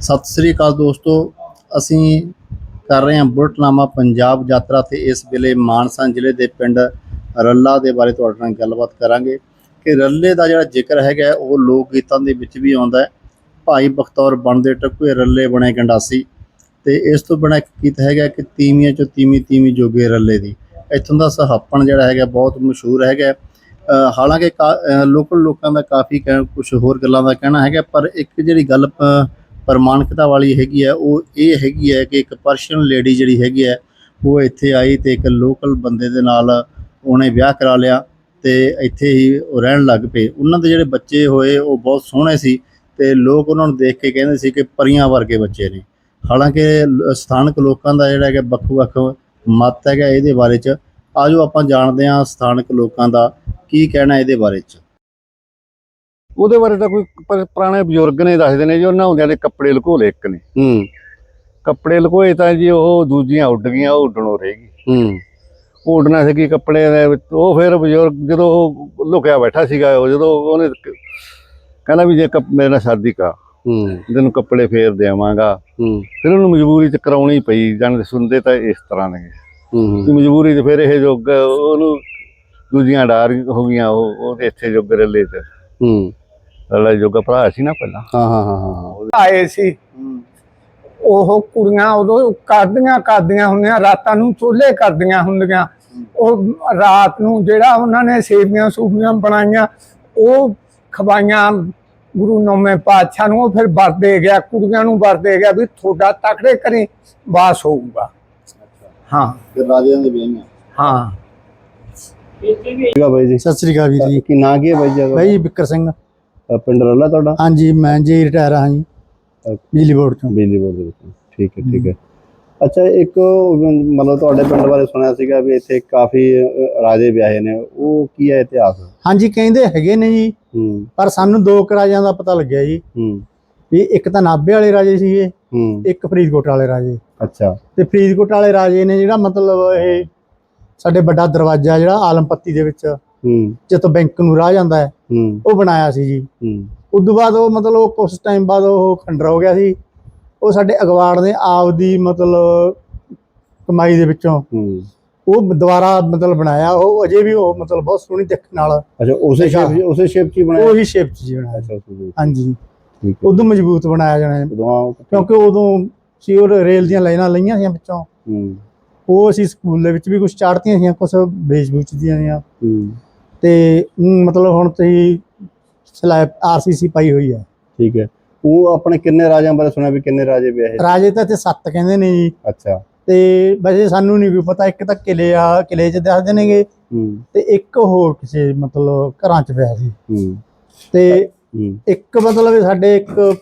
ਸਤਿ ਸ੍ਰੀ ਅਕਾਲ ਦੋਸਤੋ ਅਸੀਂ ਕਰ ਰਹੇ ਹਾਂ ਬੁਲਟਨਾਮਾ ਪੰਜਾਬ ਯਾਤਰਾ ਤੇ ਇਸ ਵੇਲੇ ਮਾਨਸਾ ਜ਼ਿਲ੍ਹੇ ਦੇ ਪਿੰਡ ਰੱਲਾ ਦੇ ਬਾਰੇ ਤੁਹਾਡੇ ਨਾਲ ਗੱਲਬਾਤ ਕਰਾਂਗੇ ਕਿ ਰੱਲੇ ਦਾ ਜਿਹੜਾ ਜ਼ਿਕਰ ਹੈਗਾ ਉਹ ਲੋਕ ਗੀਤਾਂ ਦੇ ਵਿੱਚ ਵੀ ਆਉਂਦਾ ਹੈ। ਭਾਈ ਬਖਤੌਰ ਬਣਦੇ ਟੱਕੂਏ ਰੱਲੇ ਬਣੇ ਗੰਡਾਸੀ ਤੇ ਇਸ ਤੋਂ ਬਿਨਾਂ ਇੱਕ ਗੀਤ ਹੈਗਾ ਕਿ ਤੀਵੀਆਂ ਚੋਂ ਤੀਵੀਂ ਤੀਵੀਂ ਜੋਗੇ ਰੱਲੇ ਦੀ। ਇੱਥੋਂ ਦਾ ਸਹਾਪਣ ਜਿਹੜਾ ਹੈਗਾ ਬਹੁਤ ਮਸ਼ਹੂਰ ਹੈਗਾ। ਅ, ਹਾਲਾਂਕਿ ਲੋਕਲ ਲੋਕਾਂ ਦਾ ਕਾਫੀ ਕੁਝ ਹੋਰ ਗੱਲਾਂ ਦਾ ਕਹਿਣਾ ਹੈਗਾ ਪਰ ਇੱਕ ਜਿਹੜੀ ਗੱਲ ਅ, ਪ੍ਰਮਾਣਿਕਤਾ ਵਾਲੀ ਹੈਗੀ ਹੈ ਉਹ ਇਹ ਹੈਗੀ ਹੈ ਕਿ ਇੱਕ ਪਰਸ਼ੀਅਨ ਲੇਡੀ ਜਿਹੜੀ ਹੈਗੀ ਹੈ ਉਹ ਇੱਥੇ ਆਈ ਤੇ ਇੱਕ ਲੋਕਲ ਬੰਦੇ ਦੇ ਨਾਲ ਉਹਨੇ ਵਿਆਹ ਕਰਾ ਲਿਆ ਤੇ ਇੱਥੇ ਹੀ ਉਹ ਰਹਿਣ ਲੱਗ ਪਏ। ਉਹਨਾਂ ਦੇ ਜਿਹੜੇ ਬੱਚੇ ਹੋਏ ਉਹ ਬਹੁਤ ਸੋਹਣੇ ਸੀ ਤੇ ਲੋਕ ਉਹਨਾਂ ਨੂੰ ਦੇਖ ਕੇ ਕਹਿੰਦੇ ਸੀ ਕਿ ਪਰੀਆਂ ਵਰਗੇ ਬੱਚੇ ਨੇ। ਹਾਲਾਂਕਿ ਸਥਾਨਕ ਲੋਕਾਂ ਦਾ ਜਿਹੜਾ ਹੈਗਾ ਵੱਖ-ਵੱਖ ਮਤ ਹੈਗਾ ਇਹਦੇ ਬਾਰੇ ਚ। ਆਜੋ ਆਪਾਂ ਜਾਣਦੇ ਹਾਂ ਸਥਾਨਕ ਲੋਕਾਂ ਦਾ ਕੀ ਕਹਿਣਾ ਇਹਦੇ ਬਾਰੇ ਚ। ਉਹਦੇ ਬਾਰੇ ਤਾਂ ਕੋਈ ਪ- ਪੁਰਾਣੇ ਬਜ਼ੁਰਗ ਨੇ ਦੱਸਦੇ ਨੇ ਜੀ ਉਹਨਾਂ ਹੁੰਦਿਆਂ ਦੇ ਕੱਪੜੇ ਲੁਕੋ ਲਏ ਇੱਕ ਨੇ। ਹੂੰ। ਕੱਪੜੇ ਲੁਕੋਏ ਤਾਂ ਜੀ ਉਹ ਦੂਜੀਆਂ ਉੱਡ ਗਈਆਂ ਉਹ ਉੱਡਣੋਂ ਰਹਿ ਗਈ। ਹੂੰ। ਉਹ ਉੱਡਣਾ ਸੀ ਕਿ ਕੱਪੜੇ ਦੇ ਵਿੱਚ ਉਹ ਫਿਰ ਬਜ਼ੁਰਗ ਜਦੋਂ ਉਹ ਲੁਕਿਆ ਬੈਠਾ ਸੀਗਾ ਉਹ ਜਦੋਂ ਉਹਨੇ ਕ- ਕਹਿੰਦਾ ਵੀ ਜੇ ਕੱਪ- ਮੇਰੇ ਨਾਲ ਸ਼ਾਦੀ ਕਾ ਹੂੰ। ਤੈਨੂੰ ਕੱਪੜੇ ਫੇਰ ਦੇਵਾਂਗਾ। ਹੂੰ। ਫਿਰ ਉਹਨੂੰ ਮਜਬੂਰੀ ਚ ਕਰਾਉਣੀ ਪਈ ਜਾਨ ਸੁਣਦੇ ਤਾਂ ਇਸ ਤਰ੍ਹਾਂ ਨੇ। ਹੂੰ ਮਜਬੂਰੀ ਤੇ ਫਿਰ ਇਹ ਜੋਗ ਉਹਨੂੰ ਦੂਜੀਆਂ ਡਾਰ ਹੋ ਗਈਆਂ ਉਹ ਉਹ ਤੇ ਇੱਥੇ ਜੋਗ ਰਲੇ ਤੇ ਹੂੰ। ਰਲਾ ਜੋਗਾ ਭਰਾ ਸੀ ਨਾ ਪਹਿਲਾਂ। ਹਾਂ ਹਾਂ ਹਾਂ ਹਾਂ ਆਏ ਸੀ। ਉਹ ਕੁੜੀਆਂ ਉਦੋਂ ਕਰਦੀਆਂ ਕਰਦੀਆਂ ਹੁੰਦੀਆਂ ਰਾਤਾਂ ਨੂੰ ਚੁੱਲ੍ਹੇ ਕਰਦੀਆਂ ਹੁੰਦੀਆਂ। ਉਹ ਰਾਤ ਨੂੰ ਜਿਹੜਾ ਉਹਨਾਂ ਨੇ ਸੇਵੀਆਂ ਸੂਬੀਆਂ ਬਣਾਈਆਂ ਉਹ ਖਵਾਈਆਂ ਗੁਰੂ ਨੌਵੇਂ ਪਾਤਸ਼ਾਹ ਨੂੰ ਉਹ ਫਿਰ ਵਰਦੇ ਗਿਆ ਕੁੜੀਆਂ ਨੂੰ ਵਰਦੇ ਗਿਆ ਵੀ ਤੁਹਾਡਾ ਤਕੜੇ ਕਰੀ ਵਾਸ ਹੋਊਗਾ। ਹਾਂ। ਫਿਰ ਰਾਜਿਆਂ ਦੇ ਵਿਆਹੀਆਂ। ਹਾਂ। ਠੀਕ ਬਾਈ ਜੀ ਸਤਿ ਸ੍ਰੀ ਅਕਾਲ ਵੀਰ ਜੀ। ਕੀ ਨਾਂ ਕੀ ਹੈ ਬਾਈ ਜੀ ਬਾਈ ਬਿੱਕਰ ਸਿੰਘ। ਪਿੰਡ ਰੱਲਾ ਤੁਹਾਡਾ? ਹਾਂਜੀ ਮੈਂ ਜੀ ਰਿਟਾਇਰ ਹਾਂ ਜੀ। ਬਿਜਲੀ ਬੋਰਡ ਤੋਂ ਬਿਜਲੀ ਬੋਰਡ ਦੇ ਵਿੱਚ। ਠੀਕ ਹੈ ਠੀਕ ਹੈ। ਅੱਛਾ ਇੱਕ ਮਤਲਬ ਤੁਹਾਡੇ ਪਿੰਡ ਬਾਰੇ ਸੁਣਿਆ ਸੀਗਾ ਵੀ ਇੱਥੇ ਕਾਫੀ ਰਾਜੇ ਵਿਆਹੇ ਨੇ। ਉਹ ਕੀ ਹੈ ਇਤਿਹਾਸ? ਹਾਂਜੀ ਕਹਿੰਦੇ ਹੈਗੇ ਨੇ ਜੀ। ਪਰ ਸਾਨੂੰ ਦੋ ਰਾਜਿਆਂ ਦਾ ਪਤਾ ਲੱਗਿਆ ਜੀ। ਹੂੰ। ਵੀ ਇੱਕ ਤਾਂ ਨਾਭੇ ਵਾਲੇ ਰਾਜੇ ਸੀਗੇ। ਇੱਕ ਫਰੀਦਕੋਟ ਵਾਲੇ ਰਾਜੇ। ਅੱਛਾ। ਤੇ ਫਰੀਦਕੋਟ ਵਾਲੇ ਰਾਜੇ ਨੇ ਜਿਹੜਾ ਮਤਲਬ ਇਹ ਸਾਡੇ ਵੱਡਾ ਦਰਵਾਜ਼ਾ ਜਿਹੜਾ ਆਲਮਪੱਤੀ ਦੇ ਵਿੱਚ ਹੂੰ। ਜਿੱਥੋਂ ਬੈਂਕ ਨੂੰ ਰਾਹ ਜਾਂਦਾ ਹੈ ਹੂੰ। ਉਹ ਬਣਾਇਆ ਸੀ ਜੀ। ਹੂੰ। ਤੋਂ ਬਾਅਦ ਉਹ ਮਤਲਬ ਕੁਝ ਟਾਈਮ ਬਾਅਦ ਉਹ ਖੰਡਰ ਹੋ ਗਿਆ ਸੀ। ਉਹ ਸਾਡੇ ਅਗਵਾੜ ਨੇ ਆਪਦੀ ਮਤਲਬ ਕਮਾਈ ਦੇ ਵਿੱਚੋਂ ਹੂੰ। ਉਹ ਦੁਬਾਰਾ ਮਤਲਬ ਬਣਾਇਆ। ਉਹ ਅਜੇ ਵੀ ਉਹ ਮਤਲਬ ਬਹੁਤ ਸੋਹਣੀ ਦੇਖਣ ਨਾਲ ਅੱਛਾ ਉਸੇ। ਸ਼ੇਪ ਉਸੇ ਸ਼ੇਪ ਚ ਹੀ ਬਣਾਇਆ? ਉਹੀ ਸ਼ੇਪ ਚ ਜੀ ਬਣਾਇਆ। ਅੱਛਾ ਹਾਂਜੀ। ਠੀਕ ਉਦੋਂ ਮਜ਼ਬੂਤ ਬਣਾਇਆ ਜਾਣਾ। ਉਦੋਂ ਕਿਉਂਕਿ ਉਦੋਂ ਸੀ ਉਹ ਰੇਲ ਦੀਆਂ ਲਾਈਨਾਂ ਲਈਆਂ ਸੀ ਵਿੱਚੋਂ ਹੂੰ। ਉਹ ਅਸੀਂ ਸਕੂਲ ਦੇ ਵਿੱਚ ਵੀ ਕੁਝ ਚਾੜਤੀਆਂ ਸੀ ਕੁਝ ਵੇਚ ਬੂਚ ਦੀਆਂ ਸੀ ਹੂੰ। ਤੇ ਊਂ ਮਤਲਬ ਹੁਣ ਤੁਸੀਂ ਸਲੈਬ ਆਰਸੀਸੀ ਪਾਈ ਹੋਈ ਹੈ ਠੀਕ ਹੈ। ਉਹ ਆਪਣੇ ਕਿੰਨੇ ਰਾਜਿਆਂ ਬਾਰੇ ਸੁਣਿਆ ਵੀ ਕਿੰਨੇ ਰਾਜੇ ਵਿਆਹੇ ਰਾਜੇ ਤਾਂ ਇੱਥੇ ਸੱਤ ਕਹਿੰਦੇ ਨੇ ਜੀ। ਅੱਛਾ। ਤੇ ਵੈਸੇ ਸਾਨੂੰ ਨਹੀਂ ਵੀ ਪਤਾ ਇੱਕ ਤਾਂ ਕਿਲੇ ਆ ਕਿਲੇ 'ਚ ਦੱਸਦੇ ਨੇਗੇ। ਹੂੰ। ਤੇ ਇੱਕ ਹੋਰ ਕਿਸੇ ਮਤਲਬ ਘਰਾਂ 'ਚ ਪਿਆ ਸੀ। ਹੂੰ। ਤੇ ਹੂੰ। ਇੱਕ ਮਤਲਬ ਸਾਡੇ ਇੱਕ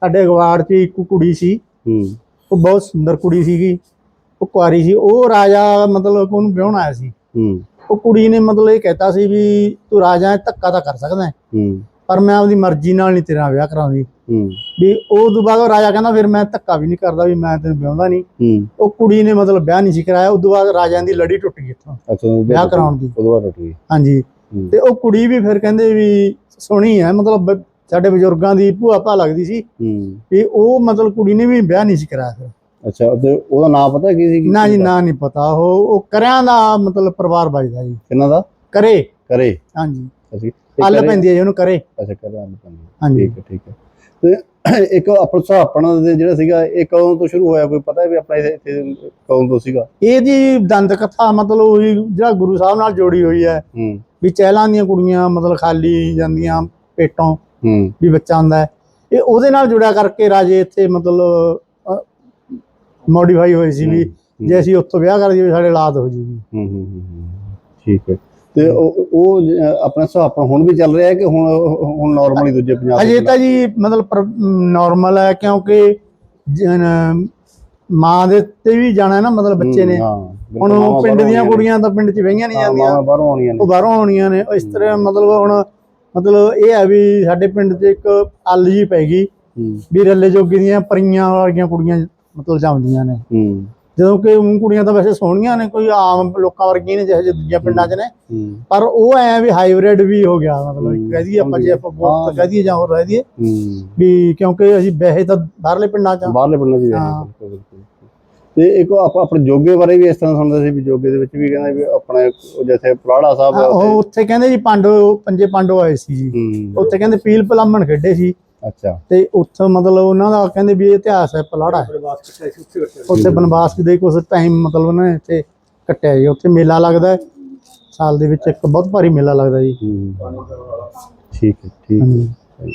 ਸਾਡੇ ਅਗਵਾੜ 'ਚ ਇੱਕ ਕੁੜੀ ਸੀ। ਹੂੰ। ਉਹ ਬਹੁਤ ਸੁੰਦਰ ਕੁੜੀ ਸੀਗੀ। ਉਹ ਕੁਆਰੀ ਸੀ ਉਹ ਰਾਜਾ ਮਤਲਬ ਉਹਨੂੰ ਵਿਆਹਣ ਆਇਆ ਸੀ। ਹੂੰ। ਉਹ ਕੁੜੀ ਨੇ ਮਤਲਬ ਇਹ ਕਹਿਤਾ ਸੀ ਵੀ ਤੂੰ ਰਾਜਾ ਹੈ, ਧੱਕਾ ਤਾਂ ਕਰ ਸਕਦਾ ਹੈ, ਹੂੰ। ਪਰ ਮੈਂ ਆਪਦੀ ਮਰਜ਼ੀ ਨਾਲ ਨਹੀਂ ਤੇਰਾ ਵਿਆਹ ਕਰਾਉਂਦੀ। ਹੂੰ। ਵੀ ਉਹ ਤੋਂ ਬਾਅਦ ਰਾਜਾ ਕਹਿੰਦਾ ਫਿਰ ਮੈਂ ਧੱਕਾ ਵੀ ਨਹੀਂ ਕਰਦਾ ਵੀ ਮੈਂ ਤੈਨੂੰ ਵਿਆਹੁੰਦਾ ਨਹੀਂ। ਹੂੰ। ਉਹ ਕੁੜੀ ਨੇ ਮਤਲਬ ਵਿਆਹ ਨਹੀਂ ਸੀ ਕਰਾਇਆ ਉਸ ਤੋਂ ਬਾਅਦ ਰਾਜਿਆਂ ਦੀ ਲੜੀ ਟੁੱਟ ਗਈ ਇੱਥੋਂ ਅੱਛਾ ਵਿਆਹ ਕਰਾਉਣ ਦੀ। ਉਦੋਂ ਬਾਅਦ ਟੁੱਟ ਗਈ। ਹਾਂਜੀ। ਤੇ ਉਹ ਕੁੜੀ ਵੀ ਫਿਰ ਕਹਿੰਦੇ ਵੀ ਸੋਹਣੀ ਹੈ ਮਤਲਬ ਸਾਡੇ ਬਜ਼ੁਰਗਾਂ ਦੀ ਭੂਆ ਭਾ ਲੱਗਦੀ ਸੀ। ਹੂੰ। ਵੀ ਉਹ ਮਤਲਬ ਕੁੜੀ ਨੇ ਵੀ ਵਿਆਹ ਨਹੀਂ ਸੀ ਕਰਾਇਆ ਫਿਰ। ਅੱਛਾ ਤੇ ਉਹਦਾ ਨਾਮ ਪਤਾ ਕੀ ਸੀ? ਨਾ ਜੀ ਨਾ ਨਹੀਂ ਪਤਾ। ਉਹ ਉਹ ਕਰਿਆਂ ਦਾ ਮਤਲਬ ਪਰਿਵਾਰ ਵੱਜਦਾ ਜੀ। ਕਿੰਨਾ ਦਾ? ਕਰੇ। ਕਰੇ। ਹਾਂਜੀ। ਅਸੀਂ ਅੱਲ ਪੈਂਦੀ ਹੈ ਜੀ ਉਹਨੂੰ ਕਰੇ। ਅੱਛਾ ਕਰੇ ਅੱਲ ਪੈਂਦੀ। ਹਾਂਜੀ। ਠੀਕ ਹੈ ਠੀਕ ਹੈ। ਤੇ ਇੱਕ ਆਪਣਾ ਸੁਹਾਪਣਾ ਦੇ ਜਿਹੜਾ ਸੀਗਾ ਇਹ ਕਦੋਂ ਤੋਂ ਸ਼ੁਰੂ ਹੋਇਆ? ਕੋਈ ਪਤਾ ਹੈ ਵੀ ਆਪਣਾ ਇੱਥੇ ਕਦੋਂ ਤੋਂ ਸੀਗਾ? ਇਹ ਜੀ ਦੰਦ ਕਥਾ ਮਤਲਬ ਉਹੀ ਜਿਹੜਾ ਗੁਰੂ ਸਾਹਿਬ ਨਾਲ ਜੋੜੀ ਹੋਈ ਹੈ। ਹੂੰ। ਵੀ ਚਹਿਲਾਂ ਦੀਆਂ ਕੁੜੀਆਂ ਮਤਲਬ ਖਾਲੀ ਜਾਂਦੀਆਂ ਪੇਟੋਂ ਹੂੰ। ਵੀ ਬੱਚਾ ਹੁੰਦਾ ਇਹ ਉਹਦੇ ਨਾਲ ਜੁੜਿਆ ਕਰਕੇ ਰਾਜੇ ਇੱਥੇ ਮਤਲਬ ਮੋਡੀਫਾਈ ਹੋਏ ਸੀ ਵੀ ਜੇ ਅਸੀਂ ਉੱਥੋਂ ਵਿਆਹ ਕਰ ਦਈਏ ਸਾਡੇ ਔਲਾਦ ਹੋ ਜੂਗੀ। ਹੂੰ ਹੂੰ ਹੂੰ, ਹੂੰ। ਠੀਕ ਹੈ। ਤੇ ਉਹ ਉਹ ਜ- ਆਪਣਾ ਹੁਣ ਵੀ ਚੱਲ ਰਿਹਾ ਹੈ ਕਿ ਹੁਣ ਹੁਣ ਨਾਰਮਲੀ ਦੂਜੇ ਪੰਜਾਬ ਅਜੇ ਤਾਂ ਜੀ ਮਤਲਬ ਨਾਰਮਲ ਹੈ ਕਿਉਂਕਿ ਮਾਂ ਦੇ ਤੇ ਵੀ ਜਾਣਾ ਨਾ ਮਤਲਬ ਬੱਚੇ ਨੇ। ਹਾਂ ਹੁਣ ਉਹ ਪਿੰਡ ਦੀਆਂ ਕੁੜੀਆਂ ਤਾਂ ਪਿੰਡ 'ਚ ਵਹੀਆਂ ਨਹੀਂ ਜਾਂਦੀਆਂ। ਮਾਂ ਬਾਹਰੋਂ ਆਉਣੀਆਂ ਨੇ। ਉਹ ਬਾਹਰੋਂ ਆਉਣੀਆਂ ਨੇ। ਇਸ ਤਰ੍ਹਾਂ ਮਤਲਬ ਹੁਣ ਮਤਲਬ ਇਹ ਹੈ ਵੀ ਸਾਡੇ ਪਿੰਡ 'ਚ ਇੱਕ ਅੱਲ ਜੀ ਪੈ ਗਈ ਹੂੰ। ਵੀ ਰੱਲੇ ਜੋਗੀ ਦੀਆਂ ਪਰੀਆਂ ਵਾਲੀਆਂ ਕੁੜੀਆਂ ਮਤਲਬ ਜਾਂਦੀਆਂ ਨੇ। ਹੂੰ। ਜਦੋਂ ਕਿ ਊਂ ਕੁੜੀਆਂ ਤਾਂ ਵੈਸੇ ਸੋਹਣੀਆਂ ਨੇ ਕੋਈ ਆਮ ਲੋਕਾਂ ਵਰਗੀਆਂ ਨੇ ਜਿਹੇ ਦੂਜੀਆਂ ਪਿੰਡਾਂ 'ਚ ਨੇ। ਪਰ ਉਹ ਐ ਵੀ ਹਾਈਬ੍ਰਿਡ ਵੀ ਹੋ ਗਿਆ ਮਤਲਬ ਹੂੰ, ਕਹਿ ਦਈਏ ਆਪਾਂ ਜੇ ਆਪਾਂ ਬਹੁਤ ਕਹਿ ਦਈਏ ਜਾਂ ਹੋਰ ਰਹਿ ਦਈਏ ਹੂੰ। ਵੀ ਕਿਉਂਕਿ ਅਸੀਂ ਵੈਸੇ ਤਾਂ ਬਾਹਰਲੇ ਪਿੰਡਾਂ 'ਚ। ਬਾਹਰਲੇ ਪਿੰਡਾਂ 'ਚ ਬਿਲਕੁਲ ਬਿਲਕੁਲ। ਤੇ ਇੱਕ ਆਪਾਂ ਆਪਣੇ ਜੋਗੇ ਬਾਰੇ ਵੀ ਇਸ ਤਰ੍ਹਾਂ ਸੁਣਦੇ ਸੀ ਵੀ ਜੋਗੇ ਦੇ ਵਿੱਚ ਵੀ ਕਹਿੰਦੇ ਵੀ ਆਪਣੇ ਉਹ ਜਿੱਥੇ ਪਲਾੜਾ ਸਾਹਿਬ ਉਹ ਉੱਥੇ ਕਹਿੰਦੇ ਜੀ ਪਾਂਡੋ ਪੰਜੇ ਪਾਂਡੋ ਆਏ ਸੀ ਜੀ। ਉੱਥੇ ਕਹਿੰਦੇ ਪੀਲ ਪਲਾਮਣ ਖੇਡੇ ਸੀ। ਅੱਛਾ। ਤੇ ਉੱਥੇ ਮਤਲਬ ਉਹਨਾਂ ਦਾ ਕਹਿੰਦੇ ਵੀ ਇਹ ਇਤਿਹਾਸ ਹੈ ਪਲਾੜਾ ਹੈ। ਉੱਥੇ ਬਨਵਾਸ ਦੇ ਕੁਝ ਟਾਈਮ ਮਤਲਬ ਉਹਨਾਂ ਨੇ ਇੱਥੇ ਕੱਟਿਆ ਜੀ ਉੱਥੇ ਮੇਲਾ ਲੱਗਦਾ ਹੈ। ਸਾਲ ਦੇ ਵਿੱਚ ਇੱਕ ਬਹੁਤ ਭਾਰੀ ਮੇਲਾ ਲੱਗਦਾ ਜੀ। ਠੀਕ ਹੈ ਠੀਕ ਹੈ।